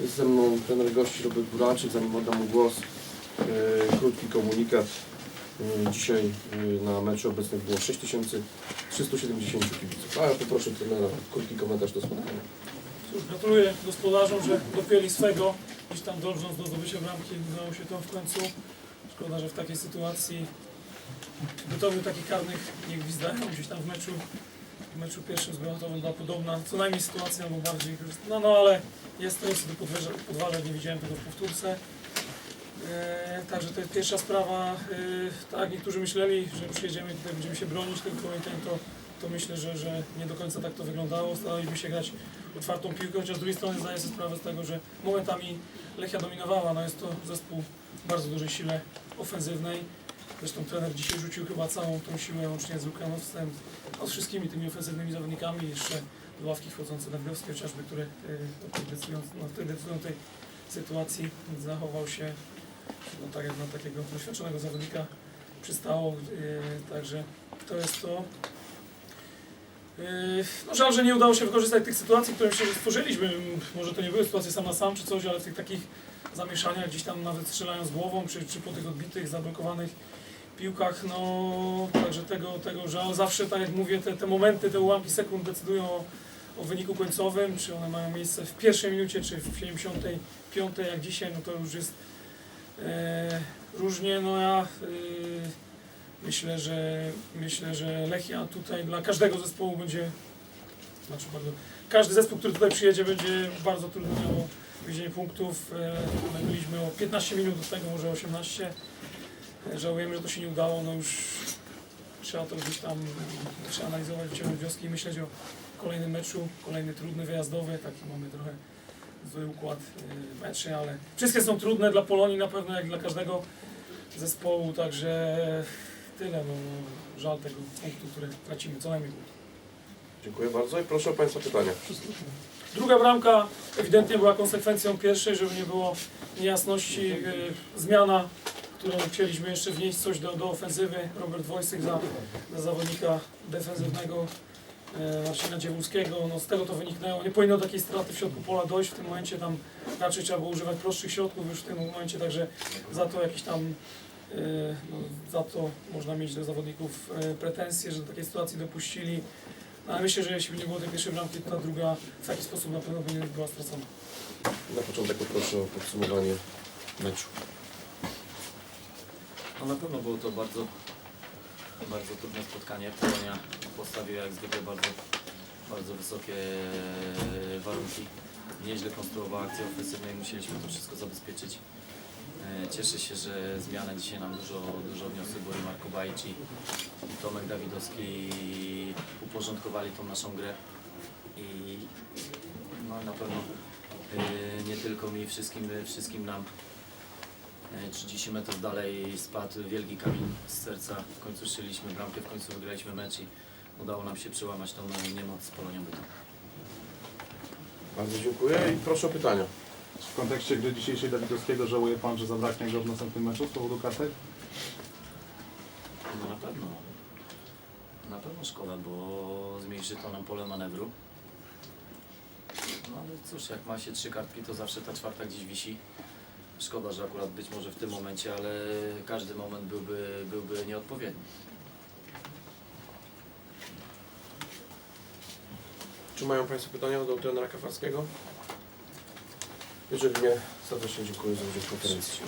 Jest ze mną trener gości Robert Buraczyk, zanim oddam mu głos. e, Krótki komunikat. E, Dzisiaj e, na meczu obecnych było 6370 kibiców. A ja poproszę trenera krótki komentarz do spotkania. Cóż, gratuluję gospodarzom, że dopięli swego, gdzieś tam dążąc do zdobycia bramki, udało się to w końcu. Szkoda, że w takiej sytuacji gotowy takich karnych nie gwizdają gdzieś tam w meczu. W meczu pierwszym z Bełchatowem była podobna, co najmniej sytuacja, albo bardziej. No, no ale jest to, jest do podważa, podważa, nie widziałem tego w powtórce. E, także to jest pierwsza sprawa. E, tak, niektórzy myśleli, że przyjedziemy tutaj będziemy się bronić tylko i ten to, to myślę, że, że nie do końca tak to wyglądało. Staraliśmy się grać otwartą piłkę, chociaż z drugiej strony zdaję sobie sprawę z tego, że momentami Lechia dominowała. No jest to zespół bardzo dużej sile ofensywnej. Zresztą trener dzisiaj rzucił chyba całą tą siłę łącznie z Lukanowcem, no, z wszystkimi tymi ofensywnymi zawodnikami. Jeszcze do ławki wchodzące Dawidowski chociażby, który y, decydują, no, decydują tej sytuacji zachował się no, tak jak na takiego doświadczonego zawodnika przystało. y, Także to jest to. Yy, No żal, że nie udało się wykorzystać tych sytuacji, które myślę, że stworzyliśmy. Może to nie były sytuacje sam na sam czy coś, ale w tych takich zamieszaniach gdzieś tam nawet strzelając głową, czy, czy po tych odbitych, zablokowanych piłkach, no także tego, tego żal. Zawsze, tak jak mówię, te, te momenty, te ułamki sekund decydują o, o wyniku końcowym, czy one mają miejsce w pierwszej minucie, czy w 75, jak dzisiaj, no to już jest e, różnie. No ja e, Myślę, że myślę, że Lechia tutaj dla każdego zespołu będzie, znaczy bardzo, każdy zespół, który tutaj przyjedzie, będzie bardzo trudno miało wywiezienie punktów. E, My byliśmy o 15 minut do tego, może 18. E, Żałujemy, że to się nie udało. No już trzeba to gdzieś tam przeanalizować, wyciągnąć wnioski i myśleć o kolejnym meczu, kolejny trudny, wyjazdowy. Taki mamy trochę zły układ e, meczy, ale wszystkie są trudne dla Polonii na pewno, jak dla każdego zespołu, także tyle, no żal tego punktu, które tracimy, co najmniej. Dziękuję bardzo i proszę o Państwa pytania. Druga bramka ewidentnie była konsekwencją pierwszej, żeby nie było niejasności. Yy, zmiana, którą chcieliśmy jeszcze wnieść coś do, do ofensywy. Robert Wojsyk za, za zawodnika defensywnego yy, Marcina Dziewulskiego. No, z tego to wyniknęło. Nie powinno takiej straty w środku pola dojść. W tym momencie tam raczej trzeba było używać prostszych środków już w tym momencie, także za to jakiś tam no, za to można mieć do zawodników yy, pretensje, że do takiej sytuacji dopuścili. No, ale myślę, że jeśli by nie było tej pierwszej bramki, to ta druga w taki sposób na pewno by nie była stracona. Na początek poproszę o podsumowanie meczu. No na pewno było to bardzo, bardzo trudne spotkanie. Polonia postawiła jak zwykle bardzo, bardzo wysokie warunki. Nieźle konstruowała akcję ofensywną i musieliśmy to wszystko zabezpieczyć. E, Cieszę się, że zmiany dzisiaj nam dużo, dużo wniosły, bo i Marko Bajci i Tomek Dawidowski uporządkowali tą naszą grę i no, na pewno e, nie tylko mi, wszystkim, wszystkim nam E, 30 metrów dalej spadł wielki kamień z serca. W końcu strzeliśmy bramkę, w końcu wygraliśmy mecz i udało nam się przełamać tą niemoc z Polonią Bytom. Bardzo dziękuję i proszę o pytania. W kontekście gry dzisiejszej Dawidowskiego żałuje Pan, że zabraknie go w następnym meczu z powodu kartek? No na pewno. Na pewno szkoda, bo zmniejszy to nam pole manewru. No ale cóż, jak ma się trzy kartki, to zawsze ta czwarta gdzieś wisi. Szkoda, że akurat być może w tym momencie, ale każdy moment byłby, byłby nieodpowiedni. Czy mają Państwo pytania do trenera Kafarskiego? Jeżeli nie, serdecznie dziękuję za udział w konferencji.